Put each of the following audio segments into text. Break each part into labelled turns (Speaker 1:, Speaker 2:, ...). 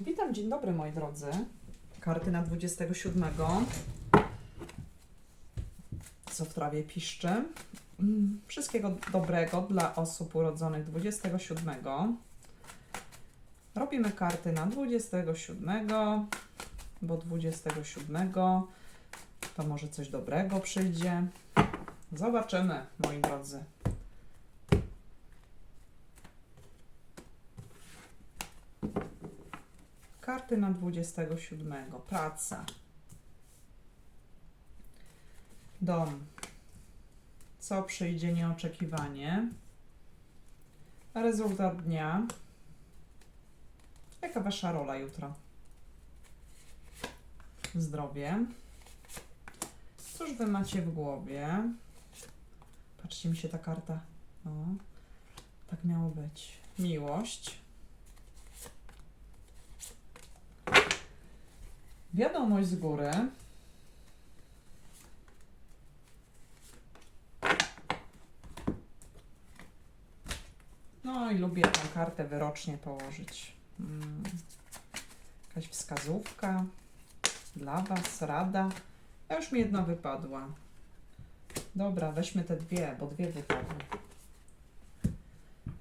Speaker 1: Witam, dzień dobry moi drodzy. Karty na 27. Co w trawie piszczy. Mm, Wszystkiego dobrego dla osób urodzonych 27. Robimy karty na 27, bo 27 to może coś dobrego przyjdzie. Zobaczymy, moi drodzy. Karty na 27. Praca. Dom. Co przyjdzie nieoczekiwanie. Rezultat dnia. Jaka wasza rola jutro? Zdrowie. Cóż wy macie w głowie? Patrzcie mi się ta karta. O, tak miało być. Miłość. Wiadomość z góry. No i lubię tę kartę wyrocznie położyć. Mm. Jakaś wskazówka dla Was, rada. A już mi jedna wypadła. Dobra, weźmy te dwie, bo dwie wypadły.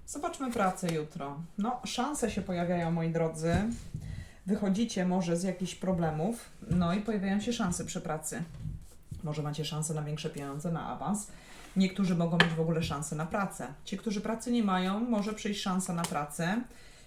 Speaker 1: Zobaczmy pracę jutro. No, szanse się pojawiają, moi drodzy wychodzicie może z jakichś problemów, no i pojawiają się szanse przy pracy. Może macie szansę na większe pieniądze, na awans. Niektórzy mogą mieć w ogóle szansę na pracę. Ci, którzy pracy nie mają, może przyjść szansa na pracę.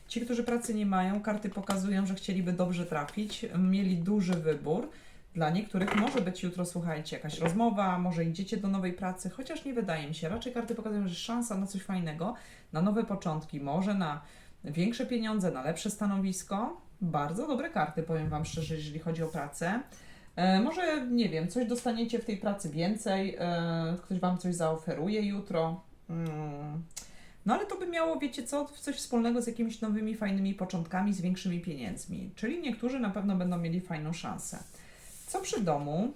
Speaker 1: Ci, którzy pracy nie mają, karty pokazują, że chcieliby dobrze trafić, mieli duży wybór. Dla niektórych może być jutro, słuchajcie, jakaś rozmowa, może idziecie do nowej pracy, chociaż nie wydaje mi się. Raczej karty pokazują, że szansa na coś fajnego, na nowe początki, może na większe pieniądze, na lepsze stanowisko. Bardzo dobre karty, powiem Wam szczerze, jeżeli chodzi o pracę. E, może, nie wiem, coś dostaniecie w tej pracy więcej, e, ktoś Wam coś zaoferuje jutro. Mm. No ale to by miało, wiecie co, coś wspólnego z jakimiś nowymi, fajnymi początkami, z większymi pieniędzmi. Czyli niektórzy na pewno będą mieli fajną szansę. Co przy domu?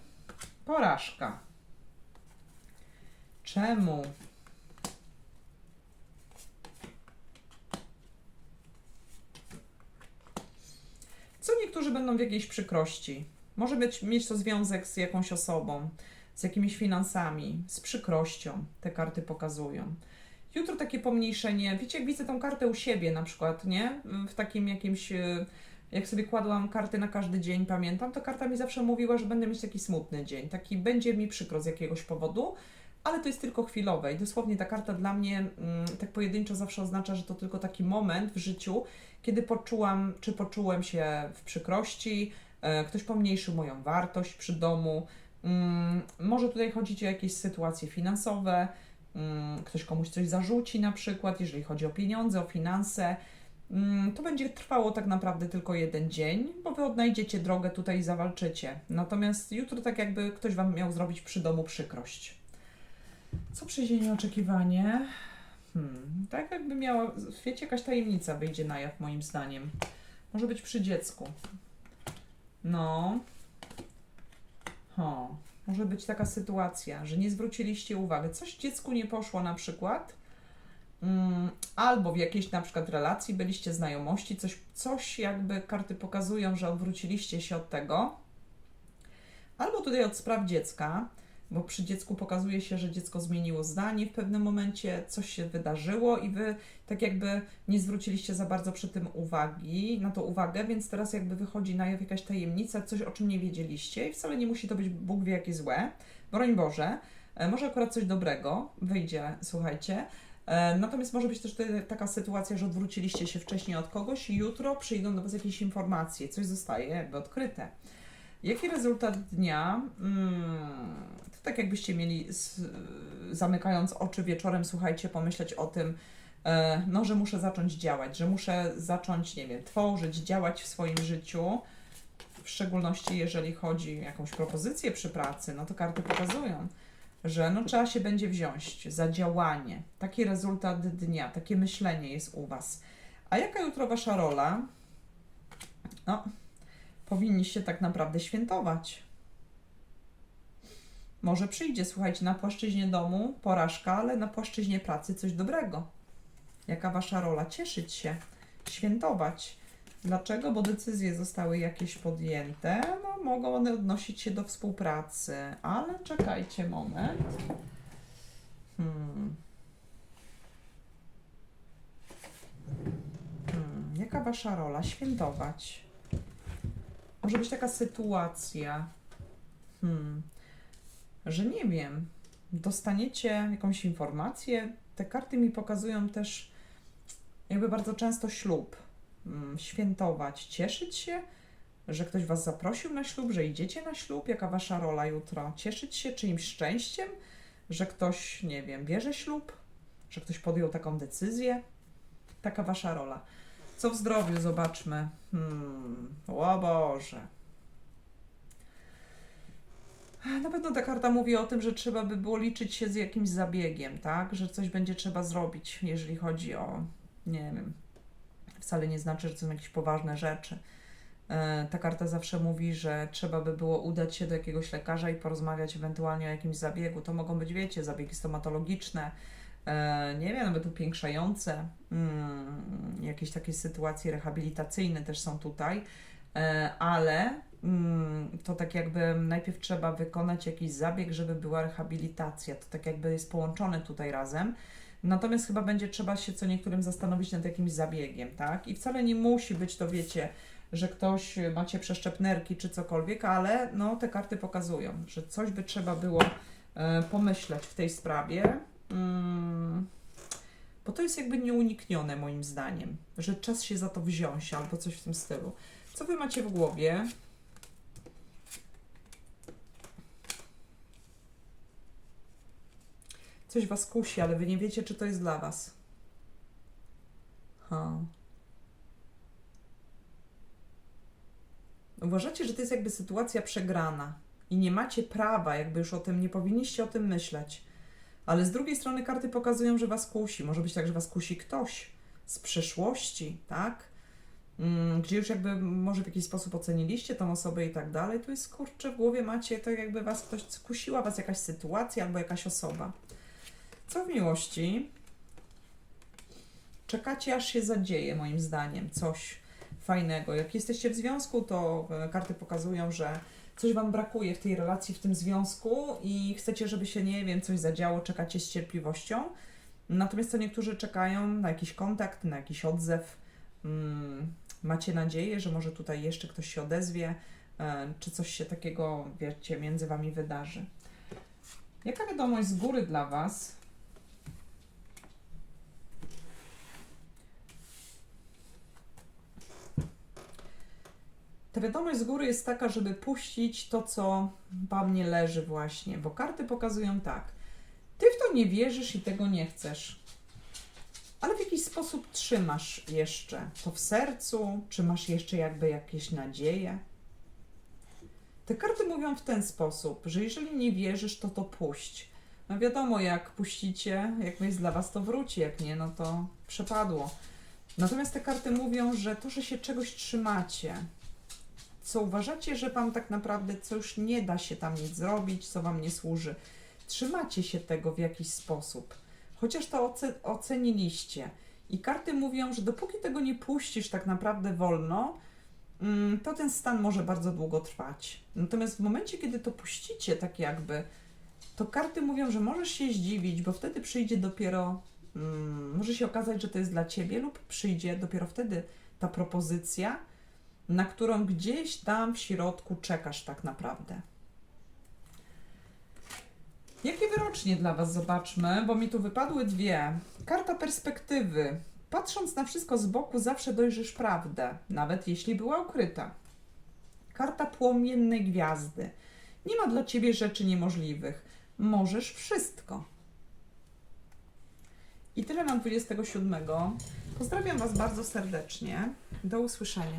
Speaker 1: Porażka. Czemu? Co niektórzy będą w jakiejś przykrości. Może być, mieć to związek z jakąś osobą, z jakimiś finansami, z przykrością. Te karty pokazują. Jutro takie pomniejszenie. Wiecie, jak widzę tą kartę u siebie na przykład, nie? W takim jakimś. e, Jak sobie kładłam karty na każdy dzień, pamiętam, to karta mi zawsze mówiła, że będę mieć taki smutny dzień. Taki będzie mi przykro z jakiegoś powodu, ale to jest tylko chwilowe. I dosłownie ta karta dla mnie mm, tak pojedynczo zawsze oznacza, że to tylko taki moment w życiu, kiedy poczułam, czy poczułem się w przykrości, e, ktoś pomniejszył moją wartość przy domu. Mm, może tutaj chodzić o jakieś sytuacje finansowe, mm, ktoś komuś coś zarzuci na przykład, jeżeli chodzi o pieniądze, o finanse. To będzie trwało tak naprawdę tylko jeden dzień, bo wy odnajdziecie drogę tutaj i zawalczycie. Natomiast jutro tak jakby ktoś wam miał zrobić przy domu przykrość. Co przyjdzie nieoczekiwanie? Hmm, tak jakby miała, wiecie, jakaś tajemnica wyjdzie na jaw moim zdaniem. Może być przy dziecku. No. Ho. Może być taka sytuacja, że nie zwróciliście uwagi. Coś dziecku nie poszło na przykład. Mm, albo w jakiejś na przykład relacji byliście znajomości, coś, coś jakby karty pokazują, że odwróciliście się od tego. Albo tutaj od spraw dziecka, bo przy dziecku pokazuje się, że dziecko zmieniło zdanie w pewnym momencie, coś się wydarzyło i wy tak jakby nie zwróciliście za bardzo przy tym uwagi, na to uwagę, więc teraz jakby wychodzi na jaw jakaś tajemnica, coś o czym nie wiedzieliście i wcale nie musi to być Bóg wie jakie złe, broń Boże, E, może akurat coś dobrego wyjdzie, słuchajcie. E, Natomiast może być też taka sytuacja, że odwróciliście się wcześniej od kogoś i jutro przyjdą do Was jakieś informacje, coś zostaje jakby odkryte. Jaki rezultat dnia? Hmm, to tak jakbyście mieli, zamykając oczy wieczorem, słuchajcie, pomyśleć o tym, e, no, że muszę zacząć działać, że muszę zacząć, nie wiem, tworzyć, działać w swoim życiu, w szczególności jeżeli chodzi o jakąś propozycję przy pracy, no to karty pokazują, że no, trzeba się będzie wziąć za działanie. Taki rezultat dnia, takie myślenie jest u Was. A jaka jutro Wasza rola? No, powinniście tak naprawdę świętować. Może przyjdzie, słuchajcie, na płaszczyźnie domu porażka, ale na płaszczyźnie pracy coś dobrego. Jaka wasza rola? Cieszyć się, świętować. Dlaczego? Bo decyzje zostały jakieś podjęte. No, mogą one odnosić się do współpracy, ale czekajcie moment. Hmm. Hmm. Jaka wasza rola? Świętować. Może być taka sytuacja, hmm. że nie wiem, dostaniecie jakąś informację. Te karty mi pokazują też jakby bardzo często ślub mm, świętować, cieszyć się, że ktoś Was zaprosił na ślub, że idziecie na ślub, jaka Wasza rola jutro? Cieszyć się czyimś szczęściem, że ktoś, nie wiem, bierze ślub, że ktoś podjął taką decyzję. Taka Wasza rola. Co w zdrowiu? Zobaczmy. Hmm, o Boże. Na pewno ta karta mówi o tym, że trzeba by było liczyć się z jakimś zabiegiem, tak? Że coś będzie trzeba zrobić, jeżeli chodzi o, nie wiem, wcale nie znaczy, że to są jakieś poważne rzeczy. E, Ta karta zawsze mówi, że trzeba by było udać się do jakiegoś lekarza i porozmawiać ewentualnie o jakimś zabiegu. To mogą być, wiecie, zabiegi stomatologiczne, nie wiem, nawet upiększające, mm, jakieś takie sytuacje rehabilitacyjne też są tutaj, e, ale mm, to tak jakby najpierw trzeba wykonać jakiś zabieg, żeby była rehabilitacja. To tak jakby jest połączone tutaj razem. Natomiast chyba będzie trzeba się co niektórym zastanowić nad jakimś zabiegiem, tak? I wcale nie musi być to, wiecie, że ktoś y, macie przeszczep nerki czy cokolwiek, ale no, te karty pokazują, że coś by trzeba było e, pomyśleć w tej sprawie. Mm, bo to jest jakby nieuniknione moim zdaniem, że czas się za to wziąć albo coś w tym stylu. Co wy macie w głowie? Coś was kusi, ale wy nie wiecie, czy to jest dla was. Ha. Uważacie, że to jest jakby sytuacja przegrana i nie macie prawa, jakby już o tym, nie powinniście o tym myśleć. Ale z drugiej strony karty pokazują, że was kusi. Może być tak, że was kusi ktoś z przeszłości, tak? Mm, Gdzie już jakby może w jakiś sposób oceniliście tą osobę i tak dalej. Tu jest kurczę w głowie macie, tak jakby was ktoś kusiła, was jakaś sytuacja albo jakaś osoba. Co w miłości? Czekacie, aż się zadzieje, moim zdaniem, coś fajnego. Jak jesteście w związku, to e, karty pokazują, że coś Wam brakuje w tej relacji, w tym związku i chcecie, żeby się, nie wiem, coś zadziało, czekacie z cierpliwością. Natomiast co niektórzy czekają na jakiś kontakt, na jakiś odzew. Mm, macie nadzieję, że może tutaj jeszcze ktoś się odezwie, e, czy coś się takiego, wiecie, między Wami wydarzy. Jaka wiadomość z góry dla Was? Ta wiadomość z góry jest taka, żeby puścić to, co Wam nie leży właśnie, bo karty pokazują tak. Ty w to nie wierzysz i tego nie chcesz, ale w jakiś sposób trzymasz jeszcze to w sercu, czy masz jeszcze jakby jakieś nadzieje. Te karty mówią w ten sposób, że jeżeli nie wierzysz, to to puść. No wiadomo, jak puścicie, jak jest dla Was, to wróci, jak nie, no to przepadło. Natomiast te karty mówią, że to, że się czegoś trzymacie, co uważacie, że Wam tak naprawdę co już nie da się tam nic zrobić, co Wam nie służy. Trzymacie się tego w jakiś sposób, chociaż to oce- oceniliście. I karty mówią, że dopóki tego nie puścisz tak naprawdę wolno, mm, to ten stan może bardzo długo trwać. Natomiast w momencie, kiedy to puścicie tak jakby, to karty mówią, że możesz się zdziwić, bo wtedy przyjdzie dopiero, mm, może się okazać, że to jest dla Ciebie lub przyjdzie dopiero wtedy ta propozycja, na którą gdzieś tam w środku czekasz tak naprawdę. Jakie wyrocznie dla Was zobaczmy, bo mi tu wypadły dwie. Karta perspektywy. Patrząc na wszystko z boku, zawsze dojrzysz prawdę, nawet jeśli była ukryta. Karta płomiennej gwiazdy. Nie ma dla Ciebie rzeczy niemożliwych. Możesz wszystko. I tyle na 27. Pozdrawiam Was bardzo serdecznie. Do usłyszenia.